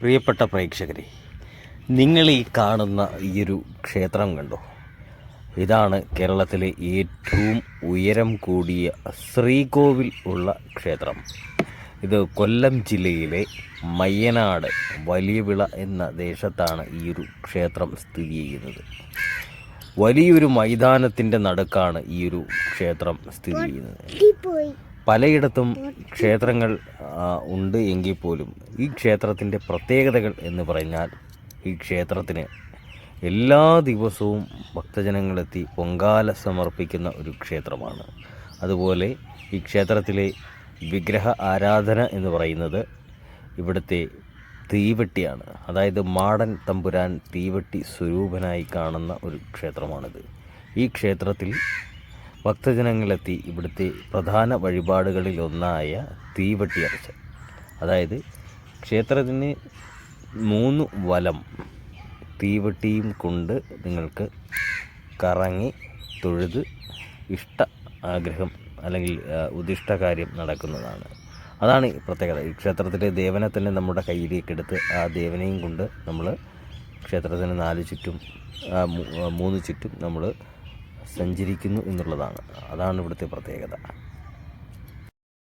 പ്രിയപ്പെട്ട പ്രേക്ഷകരെ നിങ്ങൾ ഈ കാണുന്ന ഈ ഒരു ക്ഷേത്രം കണ്ടോ? ഇതാണ് കേരളത്തിലെ ഏറ്റവും ഉയരം കൂടിയ ശ്രീകോവിൽ ഉള്ള ക്ഷേത്രം. ഇത് കൊല്ലം ജില്ലയിലെ മയ്യനാട് വലിയവിള എന്ന ദേശത്താണ് ഈ ഒരു ക്ഷേത്രം സ്ഥിതി ചെയ്യുന്നത്. വലിയൊരു മൈതാനത്തിന്റെ നടുക്കാണ് ഈ ഒരു ക്ഷേത്രം സ്ഥിതി ചെയ്യുന്നത്. പലയിടത്തും ക്ഷേത്രങ്ങൾ ഉണ്ട് എങ്കിൽ പോലും ഈ ക്ഷേത്രത്തിന്റെ പ്രത്യേകതകൾ എന്ന് പറഞ്ഞാൽ ഈ ക്ഷേത്രത്തിന് എല്ലാ ദിവസവും ഭക്തജനങ്ങളെത്തി പൊങ്കാല സമർപ്പിക്കുന്ന ഒരു ക്ഷേത്രമാണ്. അതുപോലെ ഈ ക്ഷേത്രത്തിലെ വിഗ്രഹ ആരാധന എന്ന് പറയുന്നത് ഇവിടുത്തെ തീവെട്ടിയാണ്. അതായത് മാടൻ തമ്പുരാൻ തീവെട്ടി സ്വരൂപനായി കാണുന്ന ഒരു ക്ഷേത്രമാണിത്. ഈ ക്ഷേത്രത്തിൽ ഭക്തജനങ്ങളെത്തി ഇവിടുത്തെ പ്രധാന വഴിപാടുകളിൽ ഒന്നായ തീവട്ടി അർച്ച അതായത് ക്ഷേത്രത്തിന് മൂന്ന് വലം തീവട്ടിയും കൊണ്ട് നിങ്ങൾക്ക് കറങ്ങി തൊഴുത് ഇഷ്ട ആഗ്രഹം അല്ലെങ്കിൽ ഉദിഷ്ട കാര്യം നടക്കുന്നതാണ്. അതാണ് പ്രത്യേകത. ഈ ക്ഷേത്രത്തിലെ ദേവനെ തന്നെ നമ്മുടെ കയ്യിലേക്ക് എടുത്ത് ആ ദേവനെയും കൊണ്ട് നമ്മൾ ക്ഷേത്രത്തിന് നാല് ചുറ്റും മൂന്ന് ചുറ്റും നമ്മൾ സഞ്ചരിക്കുന്നു എന്നുള്ളതാണ്. അതാണ് ഇവിടുത്തെ പ്രത്യേകത.